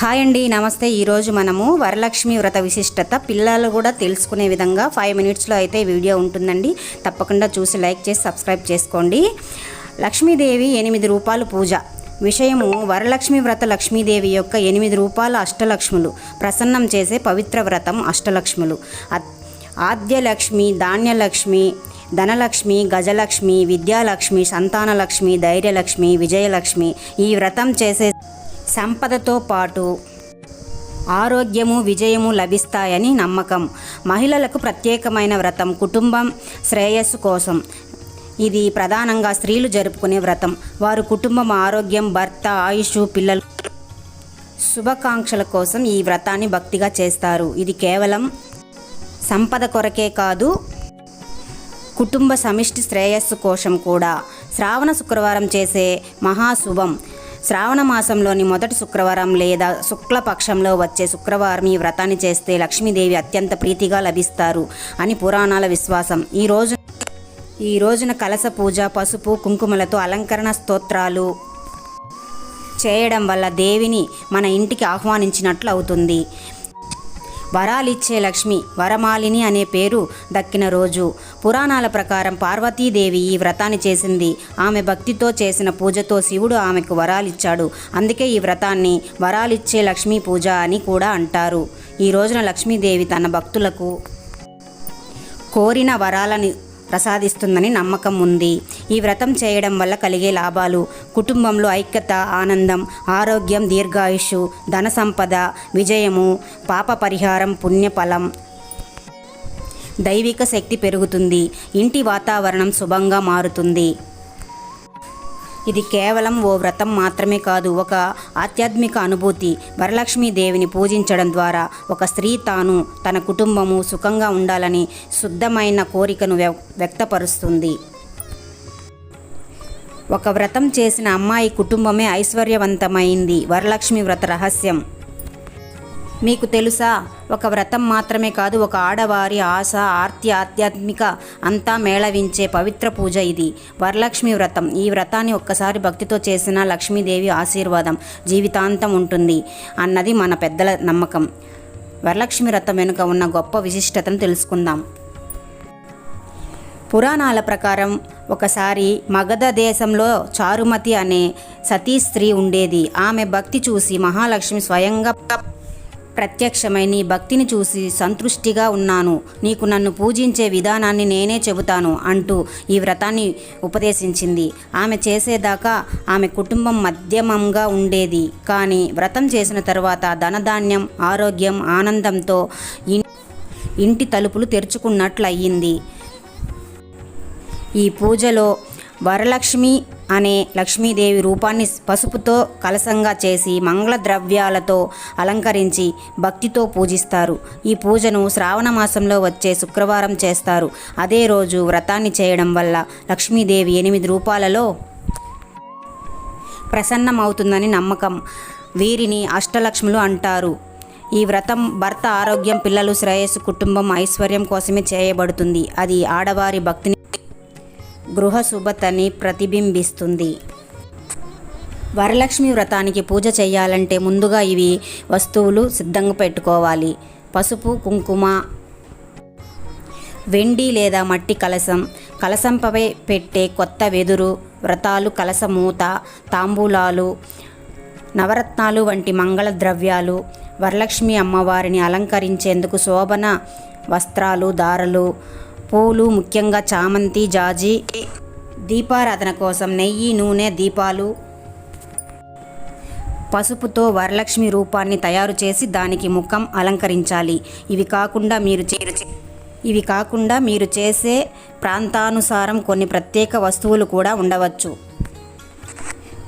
Hi అండి నమస్తే. ఈరోజు మనము వరలక్ష్మి వ్రత విశిష్టత పిల్లలు కూడా తెలుసుకునే విధంగా ఫైవ్ మినిట్స్లో అయితే వీడియో ఉంటుందండి. తప్పకుండా చూసి లైక్ చేసి సబ్స్క్రైబ్ చేసుకోండి. లక్ష్మీదేవి ఎనిమిది రూపాయలు పూజ. విషయము వరలక్ష్మి వ్రత లక్ష్మీదేవి యొక్క ఎనిమిది రూపాయల అష్టలక్ష్ములు. ప్రసన్నం చేసే పవిత్ర వ్రతం అష్టలక్ష్ములు. ఆద్యలక్ష్మి ధాన్యలక్ష్మి ధనలక్ష్మి గజలక్ష్మి విద్యాలక్ష్మి సంతానలక్ష్మి ధైర్యలక్ష్మి విజయలక్ష్మి ఈ వ్రతం చేసే సంపదతో పాటు ఆరోగ్యము విజయము లభిస్తాయని నమ్మకం. మహిళలకు ప్రత్యేకమైన వ్రతం కుటుంబం శ్రేయస్సు కోసం. ఇది ప్రధానంగా స్త్రీలు జరుపుకునే వ్రతం. వారు కుటుంబం ఆరోగ్యం భర్త ఆయుష్ పిల్లలు శుభాకాంక్షల కోసం ఈ వ్రతాన్ని భక్తిగా చేస్తారు. ఇది కేవలం సంపద కొరకే కాదు కుటుంబ సమిష్టి శ్రేయస్సు కోసం కూడా. శ్రావణ శుక్రవారం చేసే మహాశుభం. శ్రావణ మాసంలోని మొదటి శుక్రవారం లేదా శుక్లపక్షంలో వచ్చే శుక్రవారం ఈ వ్రతాన్ని చేస్తే లక్ష్మీదేవి అత్యంత ప్రీతిగా లభిస్తారు అని పురాణాల విశ్వాసం. ఈ రోజు ఈ రోజున కలస పూజ పసుపు కుంకుమలతో అలంకరణ స్తోత్రాలు చేయడం వల్ల దేవిని మన ఇంటికి ఆహ్వానించినట్లు అవుతుంది. వరాలిచ్చే లక్ష్మి వరమాలిని అనే పేరు దక్కిన రోజు. పురాణాల ప్రకారం పార్వతీదేవి ఈ వ్రతాన్ని చేసింది. ఆమె భక్తితో చేసిన పూజతో శివుడు ఆమెకు వరాలిచ్చాడు. అందుకే ఈ వ్రతాన్ని వరాలిచ్చే లక్ష్మీ పూజ అని కూడా అంటారు. ఈ రోజున లక్ష్మీదేవి తన భక్తులకు కోరిన వరాలని ప్రసాదిస్తుందని నమ్మకం ఉంది. ఈ వ్రతం చేయడం వల్ల కలిగే లాభాలు కుటుంబంలో ఐక్యత ఆనందం ఆరోగ్యం దీర్ఘాయుషు ధన సంపద విజయము పాప పరిహారం పుణ్యఫలం. దైవిక శక్తి పెరుగుతుంది. ఇంటి వాతావరణం శుభంగా మారుతుంది. ఇది కేవలం ఓ వ్రతం మాత్రమే కాదు ఒక ఆధ్యాత్మిక అనుభూతి. వరలక్ష్మీ దేవిని పూజించడం ద్వారా ఒక స్త్రీ తాను తన కుటుంబము సుఖంగా ఉండాలని శుద్ధమైన కోరికను వ్యక్- వ్యక్తపరుస్తుంది. ఒక వ్రతం చేసిన అమ్మాయి కుటుంబమే ఐశ్వర్యవంతమైంది. వరలక్ష్మి వ్రత రహస్యం. మీకు తెలుసా ఒక వ్రతం మాత్రమే కాదు ఒక ఆడవారి ఆశ ఆర్తి ఆధ్యాత్మిక అంతా మేళవించే పవిత్ర పూజ ఇది. వరలక్ష్మి వ్రతం. ఈ వ్రతాన్ని ఒక్కసారి భక్తితో చేసిన లక్ష్మీదేవి ఆశీర్వాదం జీవితాంతం ఉంటుంది అన్నది మన పెద్దల నమ్మకం. వరలక్ష్మి వ్రతం వెనుక ఉన్న గొప్ప విశిష్టతను తెలుసుకుందాం. పురాణాల ప్రకారం ఒకసారి మగధ దేశంలో చారుమతి అనే సతీ స్త్రీ ఉండేది. ఆమె భక్తి చూసి మహాలక్ష్మి స్వయంగా ప్రత్యక్షమై నీ భక్తిని చూసి సంతృష్టిగా ఉన్నాను. నీకు నన్ను పూజించే విధానాన్ని నేనే చెబుతాను అంటూ ఈ వ్రతాన్ని ఉపదేశించింది. ఆమె చేసేదాకా ఆమె కుటుంబం మధ్యమంగా ఉండేది. కానీ వ్రతం చేసిన తర్వాత ధనధాన్యం ఆరోగ్యం ఆనందంతో ఇంటి తలుపులు తెరుచుకున్నట్లయింది. ఈ పూజలో వరలక్ష్మి అనే లక్ష్మీదేవి రూపాన్ని పసుపుతో కలసంగా చేసి మంగళ ద్రవ్యాలతో అలంకరించి భక్తితో పూజిస్తారు. ఈ పూజను శ్రావణ మాసంలో వచ్చే శుక్రవారం చేస్తారు. అదే రోజు వ్రతాన్ని చేయడం వల్ల లక్ష్మీదేవి ఎనిమిది రూపాలలో ప్రసన్నమవుతుందని నమ్మకం. వీరిని అష్టలక్ష్ములు అంటారు. ఈ వ్రతం భర్త ఆరోగ్యం పిల్లలు శ్రేయస్సు కుటుంబం ఐశ్వర్యం కోసమే చేయబడుతుంది. అది ఆడవారి భక్తిని గృహ శుభతని ప్రతిబింబిస్తుంది. వరలక్ష్మి వ్రతానికి పూజ చేయాలంటే ముందుగా ఇవి వస్తువులు సిద్ధంగా పెట్టుకోవాలి. పసుపు కుంకుమ వెండి లేదా మట్టి కలసం కలసంపై పెట్టే కొత్త వెదురు వ్రతాలు కలస మూత తాంబూలాలు నవరత్నాలు వంటి మంగళ ద్రవ్యాలు వరలక్ష్మి అమ్మవారిని అలంకరించేందుకు శోభన వస్త్రాలు దారలు పూలు ముఖ్యంగా చామంతి జాజి దీపారాధన కోసం నెయ్యి నూనె దీపాలు పసుపుతో వరలక్ష్మి రూపాన్ని తయారు చేసి దానికి ముఖం అలంకరించాలి. ఇవి కాకుండా మీరు చే- ఇవి కాకుండా మీరు చేసే ప్రాంతానుసారం కొన్ని ప్రత్యేక వస్తువులు కూడా ఉండవచ్చు.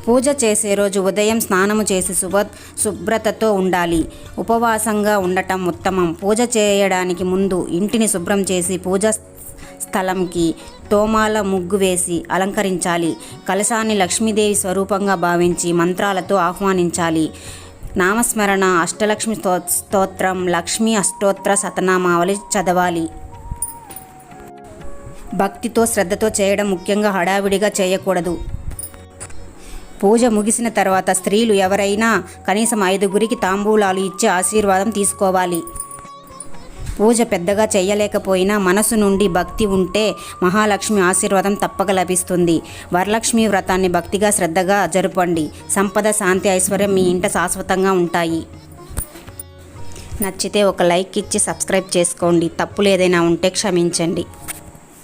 పూజ చేసే రోజు ఉదయం స్నానము చేసి శుభ శుభ్రతతో ఉండాలి. ఉపవాసంగా ఉండటం ఉత్తమం. పూజ చేయడానికి ముందు ఇంటిని శుభ్రం చేసి పూజ స్థలంకి తోమాల ముగ్గు వేసి అలంకరించాలి. కలశాన్ని లక్ష్మీదేవి స్వరూపంగా భావించి మంత్రాలతో ఆహ్వానించాలి. నామస్మరణ అష్టలక్ష్మి స్తో స్తోత్రం లక్ష్మీ అష్టోత్తర శతనామావళి చదవాలి. భక్తితో శ్రద్ధతో చేయడం ముఖ్యంగా హడావిడిగా చేయకూడదు. పూజ ముగిసిన తర్వాత స్త్రీలు ఎవరైనా కనీసం ఐదుగురికి తాంబూలాలు ఇచ్చి ఆశీర్వాదం తీసుకోవాలి. పూజ పెద్దగా చేయలేకపోయినా మనసు నుండి భక్తి ఉంటే మహాలక్ష్మి ఆశీర్వాదం తప్పక లభిస్తుంది. వరలక్ష్మి వ్రతాన్ని భక్తిగా శ్రద్ధగా జరుపండి. సంపద శాంతి ఐశ్వర్యం మీ ఇంట శాశ్వతంగా ఉంటాయి. నచ్చితే ఒక లైక్ ఇచ్చి సబ్స్క్రైబ్ చేసుకోండి. తప్పులు ఏదైనా ఉంటే క్షమించండి.